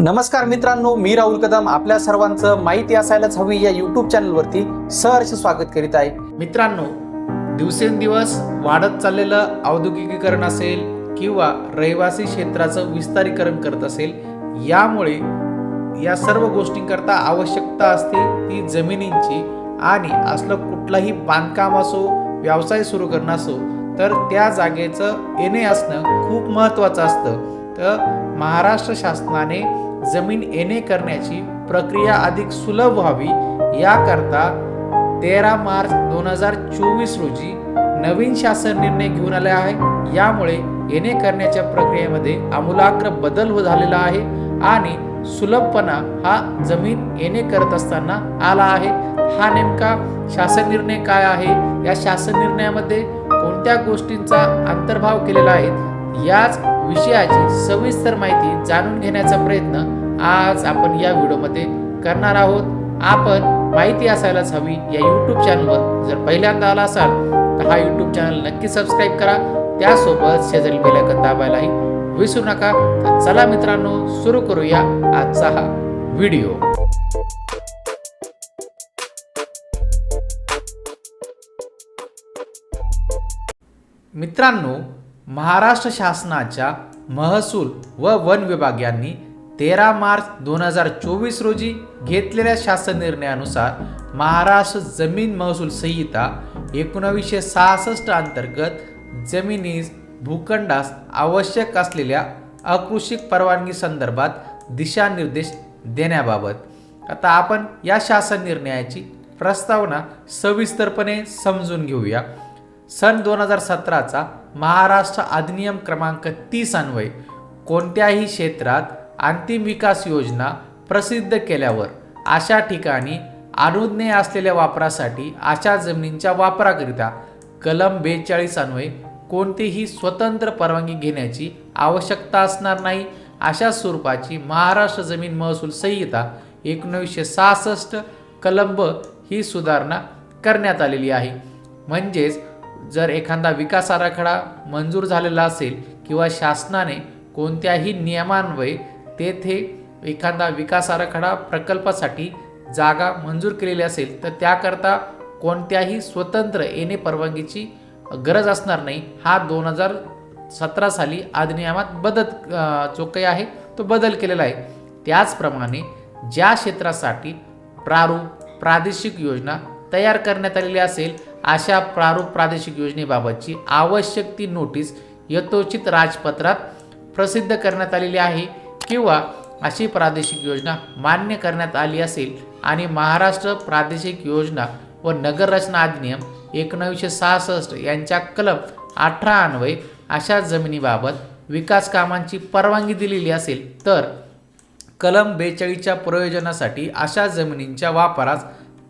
नमस्कार मित्रांनो मी राहुल कदम. आपल्या सर्वांचं माहिती असायलाच हवी या युट्यूब चॅनलवरती सहर्ष स्वागत करीत आहे. मित्रांनो दिवसेंदिवस वाढत चाललेलं औद्योगिकीकरण असेल किंवा रहिवासी क्षेत्राचं विस्तारीकरण करत असेल यामुळे या सर्व गोष्टींकरता आवश्यकता असते ती जमिनींची. आणि असलं कुठलाही बांधकाम असो व्यवसाय सुरू करणं असो तर त्या जागेचं येणे असणं खूप महत्त्वाचं असतं. तर महाराष्ट्र शासनाने जमीन येणे करण्याची प्रक्रिया अधिक सुलभ व्हावी याकरता तेरा मार्च दोन हजार चोवीस रोजी नवीन शासन निर्णय घेऊन आले आहे. यामुळे येणे करण्याच्या प्रक्रियेमध्ये आमूलाग्र बदल हो झालेला आहे आणि सुलभपणा हा जमीन येणे करत असताना आला आहे. हा नेमका शासन निर्णय काय आहे? या शासन निर्णयामध्ये कोणत्या गोष्टींचा अंतर्भाव केलेला आहे? याच विषयाची सविस्तर माहिती जाणून घेण्याचा प्रयत्न आज आपण या व्हिडिओमध्ये करणार आहोत. आपण माहिती असायलाच हवी या यूट्यूब चॅनलवर जर पहिल्यांदा आला असाल तर हा यूट्यूब चॅनल नक्की सबस्क्राईब करा. त्यासोबत शेजारी बेलायकन दाबायलाही विसरू नका. तर चला मित्रांनो सुरू करूया आजचा हा व्हिडिओ. मित्रांनो महाराष्ट्र शासनाच्या महसूल व वन विभाग यांनी तेरा मार्च दोन हजार चोवीस रोजी घेतलेल्या शासन निर्णयानुसार महाराष्ट्र जमीन महसूल संहिता एकोणावीसशे सहासष्ट अंतर्गत जमिनीस भूखंडास आवश्यक असलेल्या अकृषिक परवानगी संदर्भात दिशानिर्देश देण्याबाबत. आता आपण या शासन निर्णयाची प्रस्तावना सविस्तरपणे समजून घेऊया. सन दोन हजार सतराचा महाराष्ट्र अधिनियम क्रमांक तीस अन्वय कोणत्याही क्षेत्रात अंतिम विकास योजना प्रसिद्ध केल्यावर अशा ठिकाणी अनुज्ञेय असलेल्या वापरासाठी अशा जमिनींच्या वापराकरिता कलम बेचाळीस अन्वय कोणतीही स्वतंत्र परवानगी घेण्याची आवश्यकता असणार नाही. अशा स्वरूपाची महाराष्ट्र जमीन महसूल संहिता एकोणीसशे सहासष्ट कलम ही सुधारणा करण्यात आलेली आहे. म्हणजेच जर एखादा विकास आराखडा मंजूर झालेला असेल किंवा शासनाने कोणत्याही नियमान्वये तेथे एखादा विकास आराखडा प्रकल्पासाठी जागा मंजूर केलेली असेल तर त्याकरता कोणत्याही स्वतंत्र येणे परवानगीची गरज असणार नाही. हा दोन हजार सतरा साली अधिनियमात बदल जो काही आहे तो बदल केलेला आहे. त्याचप्रमाणे ज्या क्षेत्रासाठी प्रारूप प्रादेशिक योजना तयार करण्यात आलेली असेल अशा प्रारूप प्रादेशिक योजनेबाबतची आवश्यक ती नोटीस यथोचित राजपत्रात प्रसिद्ध करण्यात आलेली आहे किंवा अशी प्रादेशिक योजना मान्य करण्यात आली असेल आणि महाराष्ट्र प्रादेशिक योजना व नगररचना अधिनियम एकोणावीसशे सहासष्ट यांच्या कलम अठरा अन्वये अशा जमिनीबाबत विकास कामांची परवानगी दिलेली असेल तर कलम बेचाळीसच्या प्रयोजनासाठी अशा जमिनींच्या वापरास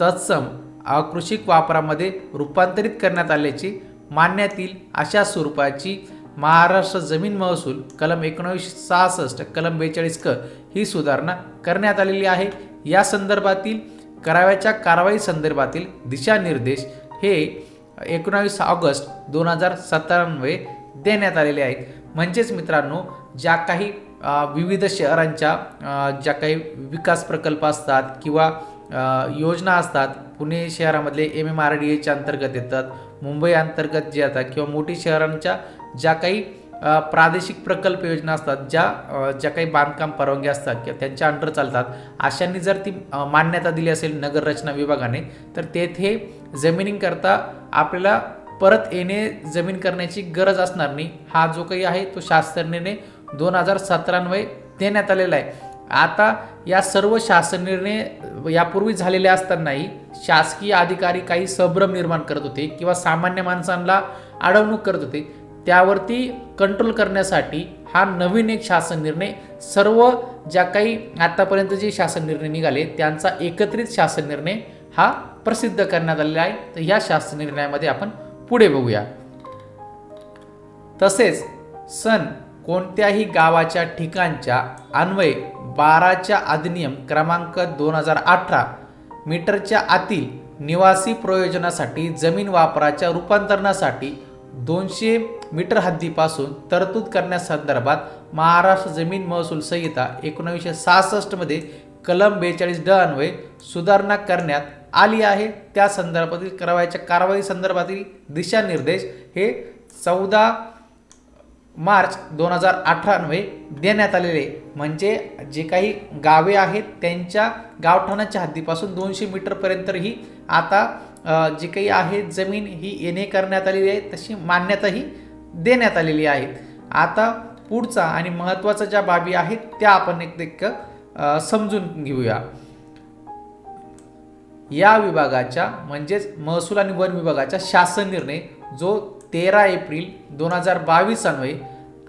तत्सम आकृषिक वापरामध्ये रूपांतरित करण्यात आल्याची मान्यातील अशा स्वरूपाची महाराष्ट्र जमीन महसूल कलम एकोणीसशे सहासष्ट कलम बेचाळीस क ही सुधारणा करण्यात आलेली आहे. या संदर्भातील कराव्याच्या कारवाई संदर्भातील दिशानिर्देश हे एकोणावीस ऑगस्ट दोन हजार सत्तरान्वये देण्यात आलेले आहेत. म्हणजेच मित्रांनो ज्या काही विविध शहरांच्या ज्या काही विकास प्रकल्प असतात किंवा योजना असतात. पुणे शहरामधले एम एम आर डी एच्या अंतर्गत येतात. मुंबई अंतर्गत जे येतात किंवा मोठी शहरांच्या ज्या काही प्रादेशिक प्रकल्प योजना असतात ज्या ज्या काही बांधकाम परवानगी असतात किंवा त्यांच्या अंडर चालतात अशांनी जर ती मान्यता दिली असेल नगररचना विभागाने तर तेथे जमिनींकरता आपल्याला परत येणे जमीन करण्याची गरज असणार नाही. हा जो काही आहे तो शास्त्रज्ञाने दोन हजार सतरान्वये देण्यात आलेला आहे. आता या सर्व शासन निर्णय यापूर्वी झालेले असतानाही शासकीय अधिकारी काही संभ्रम निर्माण करत होते किंवा सामान्य माणसांना अडवणूक करत होते. त्यावरती कंट्रोल करण्यासाठी हा नवीन एक शासन निर्णय सर्व ज्या काही आतापर्यंत जे शासन निर्णय निघाले त्यांचा एकत्रित शासन निर्णय हा प्रसिद्ध करण्यात आलेला आहे. तर या शासन निर्णयामध्ये आपण पुढे बघूया. तसेच सन कोणत्याही गावाच्या ठिकाणच्या अन्वय बाराच्या अधिनियम क्रमांक दोन हजार अठरा मीटरच्या आतील निवासी प्रयोजनासाठी जमीन वापराच्या रूपांतरणासाठी दोनशे मीटर हद्दीपासून तरतूद करण्यासंदर्भात महाराष्ट्र जमीन महसूल संहिता एकोणीसशे सहासष्टमध्ये कलम बेचाळीस ड अन्वये सुधारणा करण्यात आली आहे. त्या संदर्भातील करावयाच्या कारवाई संदर्भातील दिशानिर्देश हे चौदा मार्च दोन हजार अठरान्वये देण्यात आलेले म्हणजे जे काही गावे आहेत त्यांच्या गावठाणाच्या हद्दीपासून दोनशे मीटरपर्यंत ही आता जे जी काही आहे जमीन ही येणे करण्यात आलेली आहे तशी मान्यताही देण्यात आलेली आहे. आता पुढचा आणि महत्त्वाच्या ज्या बाबी आहेत त्या आपण एक एक समजून घेऊया. या विभागाच्या म्हणजेच महसूल आणि वन विभागाच्या शासन निर्णय जो तेरा एप्रिल दोन हजार बावीस अन्वये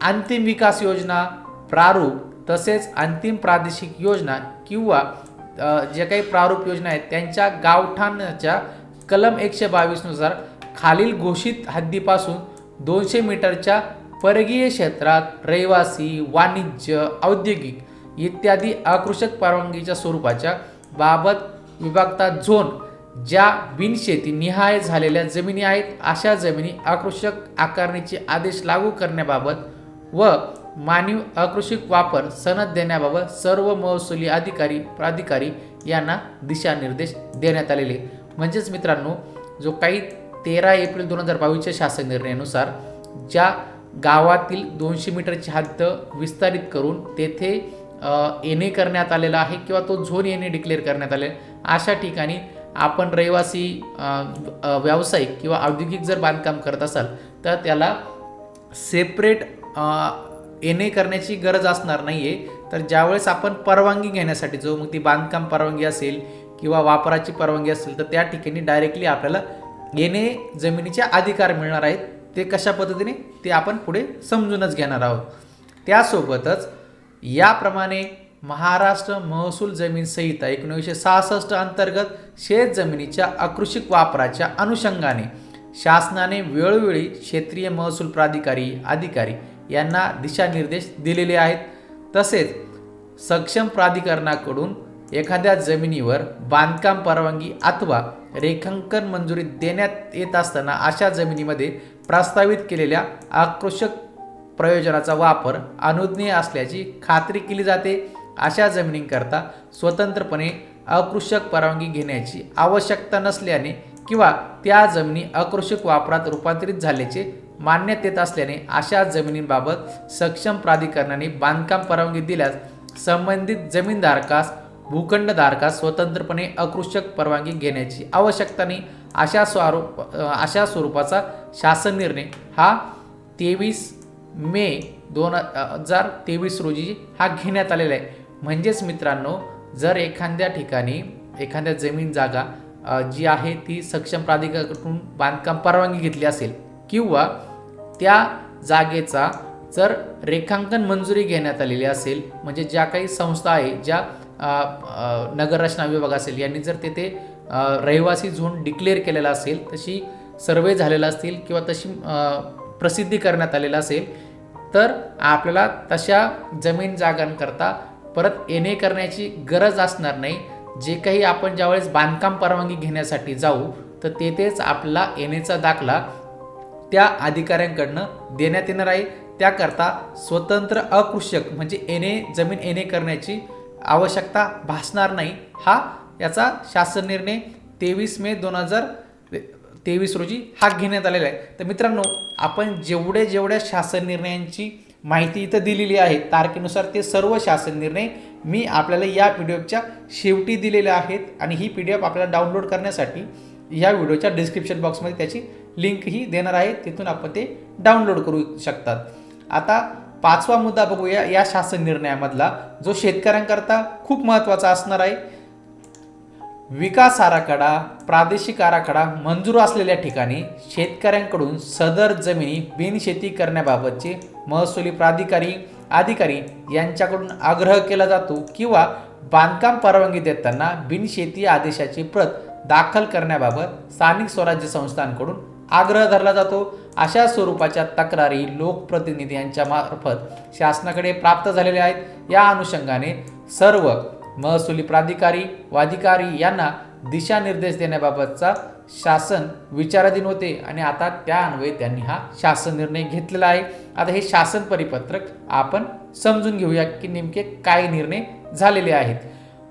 अंतिम विकास योजना प्रारूप तसेच अंतिम प्रादेशिक योजना किंवा जे काही प्रारूप योजना आहेत त्यांच्या गावठाणाच्या कलम एकशे बावीसनुसार खालील घोषित हद्दीपासून दोनशे मीटरच्या परगीय क्षेत्रात रहिवासी वाणिज्य औद्योगिक इत्यादी आकृषक परवानगीच्या स्वरूपाच्या बाबत विभागता झोन. ज्या बिनशेती निहाय झालेल्या जमिनी आहेत अशा जमिनी आकृषक आकारणीचे आदेश लागू करण्याबाबत व मानवी आकृषिक वापर सनद देण्याबाबत सर्व महसुली अधिकारी प्राधिकारी यांना दिशानिर्देश देण्यात आलेले. म्हणजेच मित्रांनो जो काही तेरा एप्रिल दोन हजार बावीसच्या शासन निर्णयानुसार ज्या गावातील दोनशे मीटरची हद्द विस्तारित करून तेथे एन येणे करण्यात आलेला आहे किंवा तो झोन येणे डिक्लेअर करण्यात आलेला अशा ठिकाणी आपण रहिवासी व्यावसायिक किंवा औद्योगिक जर बांधकाम करत असाल तर त्याला सेपरेट येणे करण्याची गरज असणार नाही आहे तर ज्यावेळेस आपण परवानगी घेण्यासाठी जो मग ती बांधकाम परवानगी असेल किंवा वापराची परवानगी असेल तर त्या ठिकाणी डायरेक्टली आपल्याला येणे जमिनीचे अधिकार मिळणार आहेत. ते कशा पद्धतीने? ते आपण पुढे समजूनच घेणार आहोत. त्यासोबतच याप्रमाणे महाराष्ट्र महसूल जमीन संहिता एकोणीसशे सहासष्ट अंतर्गत शेत जमिनीच्या आकृषिक वापराच्या अनुषंगाने शासनाने वेळोवेळी क्षेत्रीय महसूल प्राधिकारी अधिकारी यांना दिशानिर्देश दिलेले आहेत. तसेच सक्षम प्राधिकरणाकडून एखाद्या जमिनीवर बांधकाम परवानगी अथवा रेखांकन मंजुरी देण्यात येत असताना अशा जमिनीमध्ये प्रस्तावित केलेल्या आक्रोशक प्रयोजनाचा वापर अनुज्ञेय असल्याची खात्री केली जाते. अशा जमिनींकरता स्वतंत्रपणे अकृषक परवानगी घेण्याची आवश्यकता नसल्याने किंवा त्या जमिनी अकृषक वापरात रूपांतरित झाल्याचे मान्यत येत असल्याने अशा जमिनींबाबत सक्षम प्राधिकरणाने बांधकाम परवानगी दिल्यास संबंधित जमीनधारकास भूखंडधारकास स्वतंत्रपणे अकृषक परवानगी घेण्याची आवश्यकता नाही. अशा स्वरूप अशा स्वरूपाचा शासन निर्णय हा तेवीस मे दोन हजार तेवीस रोजी हा घेण्यात आलेला आहे. म्हणजेच मित्रांनो जर एखाद्या ठिकाणी एखाद्या जमीन जागा जी आहे ती सक्षम प्राधिकरणाकडून बांधकाम परवानगी घेतली असेल किंवा त्या जागेचा जर रेखांकन मंजुरी घेण्यात आलेली असेल म्हणजे ज्या काही संस्था आहे ज्या नगररचना विभाग असेल यांनी जर तेथे रहिवासी झोन डिक्लेअर केलेला असेल तशी सर्वे झालेला असतील किंवा तशी प्रसिद्धी करण्यात आलेला असेल तर आपल्याला तशा जमीन जागांकरता परत येणे करण्याची गरज असणार नाही. जे काही आपण ज्यावेळेस बांधकाम परवानगी घेण्यासाठी जाऊ तर तेथेच आपला येण्याचा दाखला त्या अधिकाऱ्यांकडनं देण्यात येणार आहे. त्याकरता स्वतंत्र अकृषक म्हणजे येणे जमीन येणे करण्याची आवश्यकता भासणार नाही. हा याचा शासन निर्णय तेवीस मे दोन हजार तेवीस रोजी हा घेण्यात आलेला आहे. तर मित्रांनो आपण जेवढे जेवढ्या शासन निर्णयांची माहिती इथं दिलेली आहे. तारखेनुसार ते सर्व शासन निर्णय मी आपल्याला या व्हिडिओच्या शेवटी दिलेले आहेत आणि ही पी डी एफ आपल्याला डाउनलोड करण्यासाठी या व्हिडिओच्या डिस्क्रिप्शन बॉक्समध्ये त्याची लिंकही देणार आहे. तिथून आपण ते डाउनलोड करू शकतात. आता पाचवा मुद्दा बघूया या शासन निर्णयामधला. जो शेतकऱ्यांकरता खूप महत्त्वाचा असणार आहे. विकास आराखडा प्रादेशिक आराखडा मंजूर असलेल्या ठिकाणी शेतकऱ्यांकडून सदर जमिनी बिनशेती करण्याबाबतचे महसुली प्राधिकारी अधिकारी यांच्याकडून आग्रह केला जातो किंवा बांधकाम परवानगी देताना बिनशेती आदेशाची प्रत दाखल करण्याबाबत स्थानिक स्वराज्य संस्थांकडून आग्रह धरला जातो. अशा स्वरूपाच्या तक्रारी लोकप्रतिनिधी यांच्या मार्फत शासनाकडे प्राप्त झालेल्या आहेत. या अनुषंगाने सर्व महसुली प्राधिकारी व अधिकारी यांना दिशानिर्देश देण्याबाबतचा शासन विचाराधीन होते आणि आता त्या अन्वये त्यांनी हा शासन निर्णय घेतलेला आहे. आता हे शासन परिपत्रक आपण समजून घेऊया की नेमके काय निर्णय झालेले आहेत.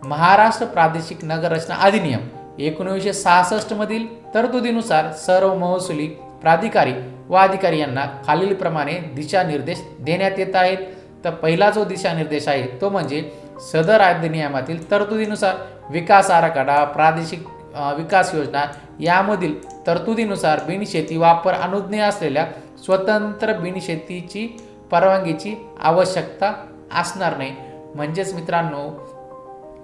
महाराष्ट्र प्रादेशिक नगररचना अधिनियम एकोणीसशे सहासष्टमधील तरतुदीनुसार सर्व महसुली प्राधिकारी व अधिकारी यांना खालीलप्रमाणे दिशानिर्देश देण्यात येत आहेत. तर पहिला जो दिशानिर्देश आहे तो म्हणजे सदर अधिनियमातील तरतुदीनुसार विकास आराखडा प्रादेशिक विकास योजना यामधील तरतुदीनुसार बिनशेती वापर अनुज्ञेय असलेल्या स्वतंत्र बिनशेतीची परवानगीची आवश्यकता असणार नाही. म्हणजेच मित्रांनो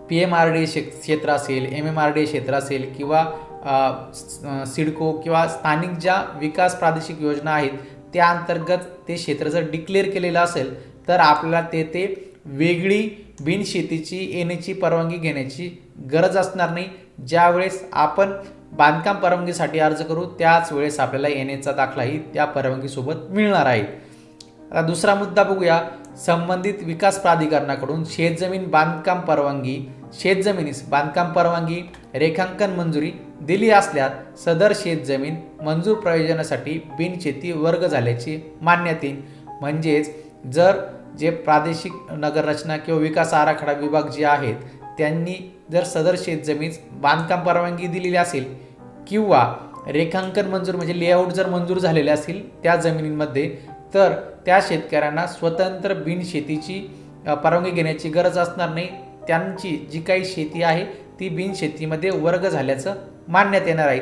पी एम आर डी क्षेत्र असेल एम एम आर डी क्षेत्र असेल किंवा सिडको किंवा स्थानिक ज्या विकास प्रादेशिक योजना आहेत त्या अंतर्गत ते क्षेत्र जर डिक्लेअर केलेलं असेल तर आपल्याला ते ते वेगळी बिनशेतीची येण्याची परवानगी घेण्याची गरज असणार नाही. ज्यावेळेस आपण बांधकाम परवानगीसाठी अर्ज करू. त्याच वेळेस आपल्याला एन एचा दाखलाही त्या परवानगीसोबत मिळणार आहे. आता दुसरा मुद्दा बघूया. संबंधित विकास प्राधिकरणाकडून शेतजमीन बांधकाम परवानगी शेतजमिनीस बांधकाम परवानगी रेखांकन मंजुरी दिली असल्यास सदर शेतजमीन मंजूर प्रयोजनासाठी बिनशेती वर्ग झाल्याची मान्यते येईल. म्हणजेच जर जे प्रादेशिक नगररचना किंवा विकास आराखडा विभाग जे आहेत त्यांनी जर सदर शेतजमीन बांधकाम परवानगी दिलेली असेल किंवा रेखांकन मंजूर म्हणजे लेआउट जर मंजूर झालेले असतील त्या जमिनींमध्ये तर त्या शेतकऱ्यांना स्वतंत्र बिनशेतीची परवानगी घेण्याची गरज असणार नाही. त्यांची जी काही शेती आहे ती बिनशेतीमध्ये वर्ग झाल्याचं मानण्यात येणार आहे.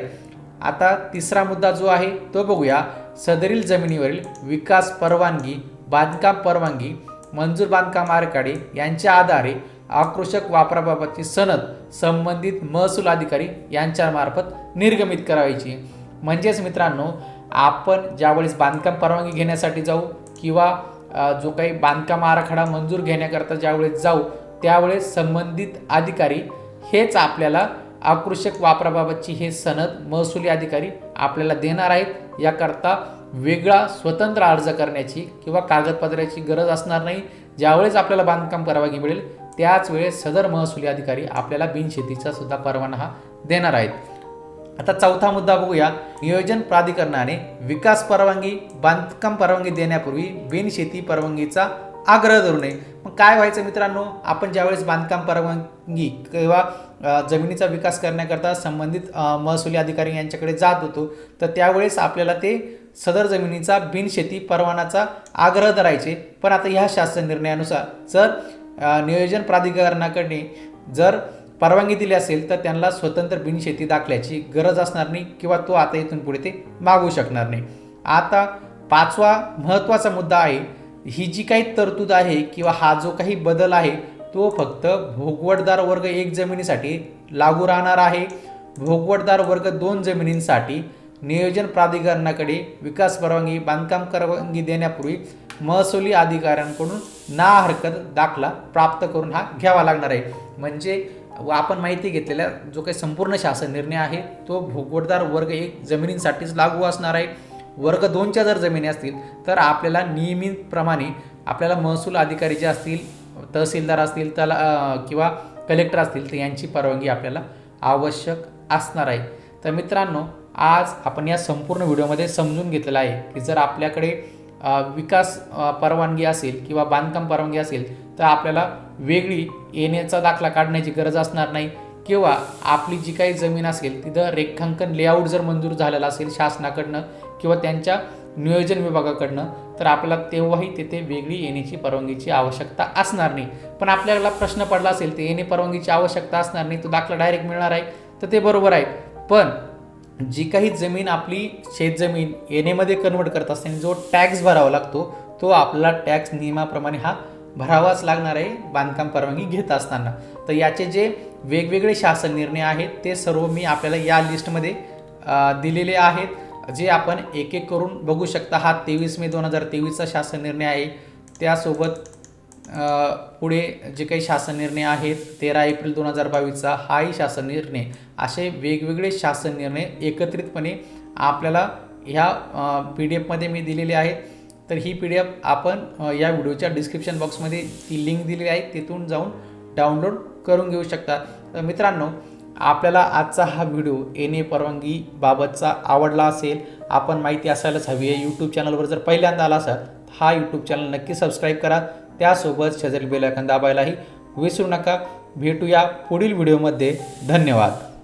आता तिसरा मुद्दा जो आहे तो बघूया. सदरील जमिनीवरील विकास परवानगी बांधकाम परवानगी मंजूर बांधकाम आरकाडे यांच्या आधारे आक्रोशक वापराबाबतची सनद संबंधित महसूल अधिकारी यांच्यामार्फत निर्गमित करायची. म्हणजेच मित्रांनो आपण ज्यावेळेस बांधकाम परवानगी घेण्यासाठी जाऊ किंवा जो काही बांधकाम आराखडा मंजूर घेण्याकरता ज्यावेळेस जाऊ त्यावेळेस संबंधित अधिकारी हेच आपल्याला आकृषक वापराबाबतची हे सनद महसुली अधिकारी आपल्याला देणार आहेत. याकरता वेगळा स्वतंत्र अर्ज करण्याची किंवा कागदपत्राची गरज असणार नाही. ज्यावेळेस आपल्याला बांधकाम परवानगी मिळेल त्याच वेळेस सदर महसुली अधिकारी आपल्याला बिनशेतीचा सुद्धा परवाना हा देणार आहेत. आता चौथा मुद्दा बघूया. नियोजन प्राधिकरणाने विकास परवानगी बांधकाम परवानगी देण्यापूर्वी बिनशेती परवानगीचा आग्रह धरू नये. मग काय व्हायचं मित्रांनो? आपण ज्यावेळेस बांधकाम परवानगी किंवा जमिनीचा विकास करण्याकरता संबंधित महसुली अधिकारी यांच्याकडे जात होतो तर त्यावेळेस आपल्याला ते सदर जमिनीचा बिनशेती परवानाचा आग्रह धरायचे. पण आता ह्या शासन निर्णयानुसार जर नियोजन प्राधिकरणाकडे जर परवानगी दिली असेल तर त्यांना स्वतंत्र बिनशेती दाखल्याची गरज असणार नाही किंवा तो आता इथून पुढे ते मागू शकणार नाही. आता पाचवा महत्त्वाचा मुद्दा आहे ही जी काही तरतूद आहे किंवा हा जो काही बदल आहे तो फक्त भोगवटदार वर्ग एक जमिनीसाठी लागू राहणार आहे. भोगवटदार वर्ग दोन जमिनींसाठी नियोजन प्राधिकरणाकडे विकास परवानगी बांधकाम परवानगी देण्यापूर्वी महसुली अधिकाऱ्यांकडून ना हरकत दाखला प्राप्त करून हा घ्यावा लागणार आहे. म्हणजे व आपण माहिती घेतलेला जो काही संपूर्ण शासन निर्णय आहे तो भोगवटदार वर्ग एक जमिनींसाठीच लागू असणार आहे. वर्ग दोनच्या जर जमिनी असतील तर आपल्याला नियमितप्रमाणे आपल्याला महसूल अधिकारी जे असतील तहसीलदार असतील त्याला किंवा कलेक्टर असतील तर यांची परवानगी आपल्याला आवश्यक असणार आहे. तर मित्रांनो आज आपण या संपूर्ण व्हिडिओमध्ये समजून घेतलेलं आहे की जर आपल्याकडे विकास परवानगी असेल किंवा बांधकाम परवानगी असेल तर आपल्याला वेगळी येण्याचा दाखला काढण्याची गरज असणार नाही. किंवा आपली जी काही जमीन असेल तिथं रेखांकन लेआउट जर मंजूर झालेला असेल शासनाकडनं किंवा त्यांच्या नियोजन विभागाकडनं तर आपल्याला तेव्हाही तिथे वेगळी येण्याची परवानगीची आवश्यकता असणार नाही. पण आपल्याला प्रश्न पडला असेल ते येणे परवानगीची आवश्यकता असणार नाही तो दाखला डायरेक्ट मिळणार आहे तर ते बरोबर आहे. पण जी काही जमीन आपली शेतजमीन येणेमध्ये कन्वर्ट करत असताना जो टॅक्स भरावा लागतो तो आपला टॅक्स नियमाप्रमाणे हा भरावाच लागणार आहे बांधकाम परवानगी घेत असताना. तर याचे जे वेगवेगळे शासन निर्णय आहेत ते सर्व मी आपल्याला या लिस्टमध्ये दिलेले आहेत. जे आपण एक एक करून बघू शकता हा तेवीस मे दोन हजार तेवीसचा शासन निर्णय आहे. त्यासोबत पुढे जे काही शासन निर्णय आहेत तेरा एप्रिल दोन हजार बावीसचा हाही शासन निर्णय. असे वेगवेगळे शासन निर्णय एकत्रितपणे आपल्याला ह्या पी डी एफमध्ये मी दिलेले आहेत. तर ही पी डी एफ आपण या व्हिडिओच्या डिस्क्रिप्शन बॉक्समध्ये ती लिंक दिलेली आहे. तिथून जाऊन डाउनलोड करून घेऊ शकता. तर मित्रांनो आपल्याला आजचा हा व्हिडिओ एन ए परवानगीबाबतचा आवडला असेल आपण माहिती असायलाच हवी आहे. यूट्यूब चॅनलवर जर पहिल्यांदा आला असाल हा यूट्यूब चॅनल नक्की सबस्क्राईब करा. त्यासोबत शेजारी बेलायकन दाबायलाही विसरू नका. भेटूया पुढील व्हिडिओमध्ये. धन्यवाद.